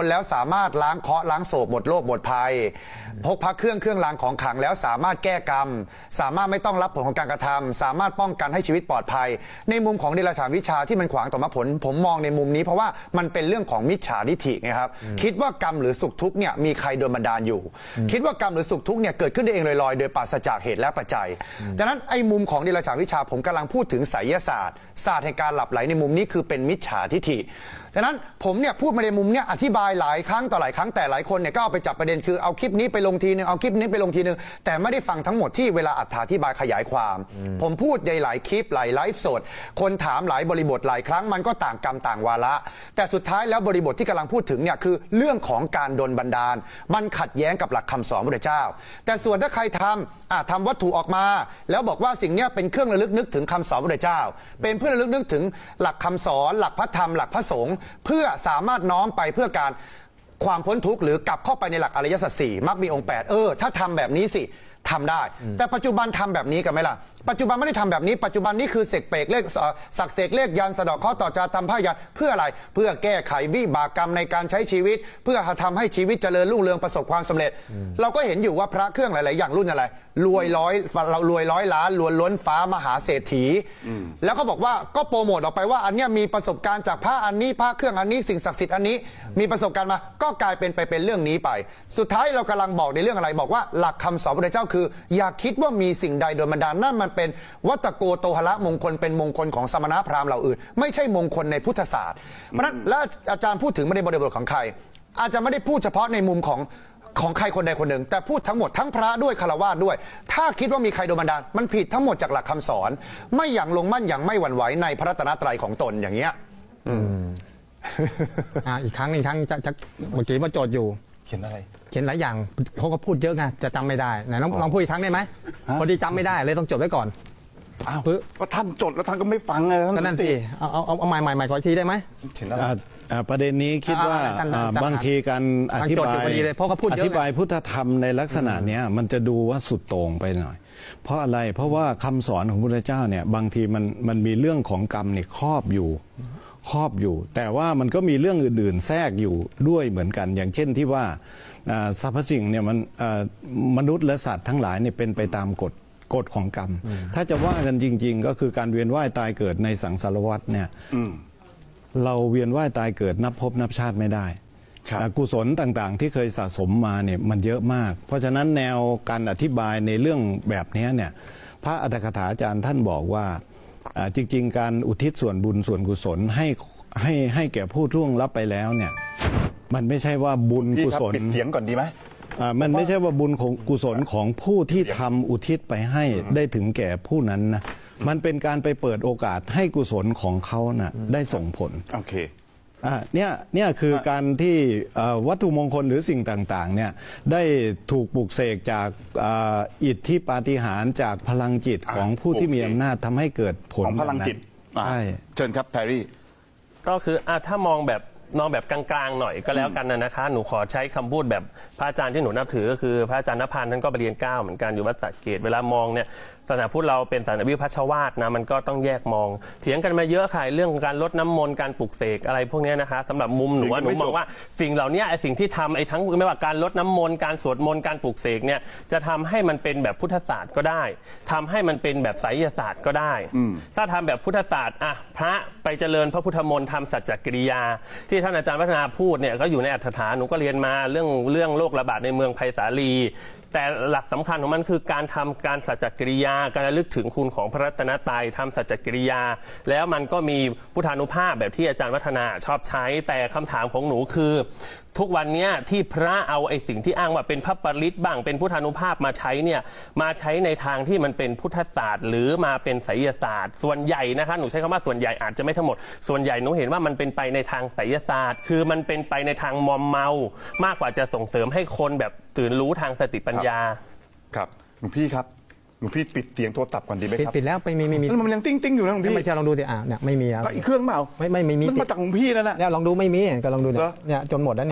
คนแล้วสามารถล้างเคราะห์ล้างโศกหมดโรคหมดภัย พกพระเครื่องเครื่องรางของขลังแล้วสามารถแก้กรรม สามารถไม่ต้องรับผลของการกระทำสามารถป้องกันให้ชีวิตปลอดภัย ในมุมของเดรัจฉานวิชาที่มันขวางต่อมรรคผล ผมมองในมุมนี้เพราะว่ามันเป็นเรื่องของมิจฉาทิฐิไงครับคิดว่ากรรมหรือสุขทุกข์เนี่ยมีใครโดนบันดาลอยู่ คิดว่ากรรมหรือสุขทุกข์เนี่ยเกิดขึ้นได้เองลอยๆ โดยปราศจากเหตุและปัจจัยดังนั้นไอ้มุมของเดรัจฉานวิชาผมกำลังพูดถึงไสยศาสตร์ศาสตร์แห่งการหลับไหลในมุมนี้คือเป็นมิจฉาทิฐิดังนั้นผมเนี่ยพูดมาในมุมเนี่ยอธิบายหลายครั้งต่อหลายครั้งแต่หลายคนเนี่ยก็เอาไปจับประเด็นคือเอาคลิปนี้ไปลงทีนึงเอาคลิปนี้ไปลงทีนึงแต่ไม่ได้ฟังทั้งหมดที่เวลาอธิบายขยายความ ผมพูดในหลายคลิปหลายไลฟ์สด คนถามหลายบริบทหลายครั้งมันก็ต่างกรรมต่างวาระ แต่สุดท้ายแล้วบริบทที่กำลังพูดถึงเนี่ยคือเรื่องของการดลบันดาล มันขัดแย้งกับหลักคำสอนพระเจ้า แต่ส่วนถ้าใครทำอะทำวัตถุออกมา แล้วบอกว่าสิ่งนี้เป็นเครื่องระลึกนึกถึงคำสอนพระเจ้า เป็นเพื่อระลึกนึกถึงหลักคำสอน หลักพระธรรมหลักพระสงฆ์เพื่อสามารถน้อมไปเพื่อการความพ้นทุกข์หรือกลับเข้าไปในหลักอริยสัจสี่มักมีองค์แปดเออ ถ้าทำแบบนี้สิ ทำได้ แต่ปัจจุบันทำแบบนี้กันไหมล่ะ ปัจจุบันไม่ได้ทำแบบนี้ ปัจจุบันนี้คือเสกเปกเลขเอ่อสักเสกเลขยันสะเดอกข้อต่อจาทำผ้ายันเพื่ออะไร เพื่อแก้ไขวิบากกรรมในการใช้ชีวิต เพื่อทำให้ชีวิตเจริญรุ่งเรืองประสบความสำเร็จ เราก็เห็นอยู่ว่าพระเครื่องหลาย ๆ อย่างรุ่นอะไร รวยร้อยเรารวยร้อยล้านรวยล้นฟ้ามหาเศรษฐี แล้วก็บอกว่าก็โปรโมทออกไปว่าอันเนี้ยมีประสบการณ์จากพระอันนี้พระเครื่องอันนี้สิ่งศักดิ์สิทธิ์อันนี้ มีประสบการณ์มาก็กลายเป็นไปเป็นเรื่องนี้ไป สุดท้ายเรากำลังบอกในเรื่องอะไรบอกว่าหลักคำสอนพระเจ้าคือ อย่าคิดว่ามีสิ่งใดโดยบันดาลนั่นมันเป็นวัตโกโตหละมงคลเป็นมงคลของสมณพราหมณ์เหล่าอื่น ไม่ใช่มงคลในพุทธศาสตร์เพราะนั้นแล้วอาจารย์พูดถึงไม่ได้บริบทของใคร อาจจะไม่ได้พูดเฉพาะในมุมของของใครคนใดคนหนึ่ง แต่พูดทั้งหมดทั้งพระด้วยคารวะด้วย ถ้าคิดว่ามีใครโดนบันดาล มันผิดทั้งหมดจากหลักคำสอน ไม่อย่างลงมั่นอย่างไม่หวั่นไหวในพระรัตนตรัยของตนอย่างเงี้ยอ่าอีกครั้งหนึ่งครั้งจะจะเมื่อกี้มาโจทย์อยู่ เขียนอะไร เขียนหลายอย่างเขาก็พูดเยอะไงจะจำไม่ได้ไหนลองลองพูดอีกครั้งได้ไหมฮะพอดีจำไม่ได้เลยต้องจดไว้ก่อน อ้าวปึ๊บ ก็ท่านจดแล้วท่านก็ไม่ฟังเลยท่านก็นั่นสิเอาเอาเอาเอาใหม่ใหม่ใหม่ขออีกทีได้ไหม เขียนอะไรอ่าอ่าประเด็นนี้คิดว่าอ่าท่านอ่าท่านบางทีการอธิบาท่านจดอยู่ยพอดีเลยเพราะเขาพูดเยอะไงอธิบายพุทธธรรมในลักษณะเนี้ยมันจะดูว่าสุดโต่งไปหน่อย เพราะอะไรเพราะว่าคำสอนของพระพุทธเจ้าเนี่ยบางทีมันมันมีเรื่องของกรรมเนี่ยครอบอยู่ ครอบอยู่ แต่ว่ามันก็มีเรื่องอื่น ๆ แทรกอยู่ด้วยเหมือนกัน อย่างเช่นที่ว่าอ่าสรรพสิ่งเนี่ยมันอ่ามนุษย์และสัตว์ทั้งหลายเนี่ยเป็นไปตามกฎกฎของกรรม ถ้าจะว่ากันจริง ๆ ก็คือการเวียนว่ายตายเกิดในสังสารวัฏเนี่ยเราเวียนว่ายตายเกิดนับพบนับชาติไม่ได้ครับอะกุศลต่างๆ ที่เคยสะสมมาเนี่ยมันเยอะมาก เพราะฉะนั้นแนวการอธิบายในเรื่องแบบเนี้ยเนี่ยพระอัตถกถาอาจารย์ท่านบอกว่าอ่า จริง ๆ การอุทิศส่วนบุญส่วนกุศลให้ให้ให้แก่ผู้ร่วงรับไปแล้วเนี่ยมันไม่ใช่ว่าบุญพี่กุครับศลปิดเสียงก่อนดีไหมอ่ามันไม่ใช่ว่าบุญของกุศลของผู้ที่ทำอุทิศไปให้ได้ถึงแก่ผู้นั้นนะมันเป็นการไปเปิดโอกาสให้กุศลของเขาน่ะได้ส่งผลโอเค อะเนี่ยเนี่ยคือการที่เอ่อวัตถุมงคลหรือสิ่งต่างๆเนี่ยได้ถูกปลุกเสกจากเอ่ออิทธิปาฏิหาริย์จากพลังจิตของผู้ที่มีโอเคอำนาจทำให้เกิดผลของพลังจิตแบบนั้นอะใช่ เชิญครับแพรรี่ ก็คืออะถ้ามองแบบ มองแบบกลางๆหน่อยก็แล้วกันนะนะคะ หนูขอใช้คำพูดแบบพระอาจารย์ที่หนูนับถือก็คือพระอาจารย์นภันท่านก็ไปเรียนเก้าเหมือนกันอยู่วัดสระเกตเวลามองเนี่ยศาสนาพุทธเราเป็นศาสนาวิพัชวาสนะมันก็ต้องแยกมอง เถียงกันมาเยอะค่ะเรื่องการลดน้ำมนต์การปลุกเสกอะไรพวกเนี้ยนะคะสำหรับมุมหนูว่าหนูมองว่าสิ่งเหล่านี้ไอ้สิ่งที่ทำไอ้ทั้งไม่ว่าการลดน้ำมนต์การสวดมนต์การปลุกเสกเนี่ยจะทำให้มันเป็นแบบพุทธศาสตร์ก็ได้ทำให้มันเป็นแบบไสยศาสตร์ก็ได้ ถ้าทำแบบพุทธศาสตร์อะพระไปเจริญพระพุทธมนต์ทำสัจจกิริยาที่ท่านอาจารย์พัฒนาพูดเนี่ยก็อยู่ในอัธฐานหนูก็เรียนมาเรื่องเรื่องโรคระบาดในเมืองไผ่สาลี แต่หลักสำคัญของมันคือการทำการสัจจกิริยา การระลึกถึงคุณของพระรัตนตรัยทำสัจจกิริยา แล้วมันก็มีพุทธานุภาพแบบที่อาจารย์วัฒนาชอบใช้ แต่คำถามของหนูคือ ทุกวันนี้ที่พระเอาไอ้สิ่งที่อ้างว่าเป็นพระปริตบ้างเป็นพุทธานุภาพมาใช้เนี่ยมาใช้ในทางที่มันเป็นพุทธศาสตร์ หรือมาเป็นไสยศาสตร์ ส่วนใหญ่นะคะหนูใช้คำว่าส่วนใหญ่อาจจะไม่ทั้งหมด ส่วนใหญ่หนูเห็นว่ามันเป็นไปในทางไสยศาสตร์ คือมันเป็นไปในทางมอมเมามากกว่าจะส่งเสริมให้คนแบบตื่นรู้ทางสติปัญญาครับหลวงพี่ครับหลวงพี่ปิดเสียงโทรศัพท์ก่อนดีไหมปิดครับปิดแล้วไม่มีไม่มีแล้วมันยังติ้งติ้งๆอยู่นะหลวงพี่ไม่ใช่ลองดูดิอะเนี่ยไม่มีอะก็อีกเครื่องเปล่าไม่ไม่ไม่มีมันมาจากหลวงพี่นั่นแหละเนี่ยลองดูไม่มีก็ลองดูเนี่เหรยอเนี่ยจนหมดแล้วเนี่ย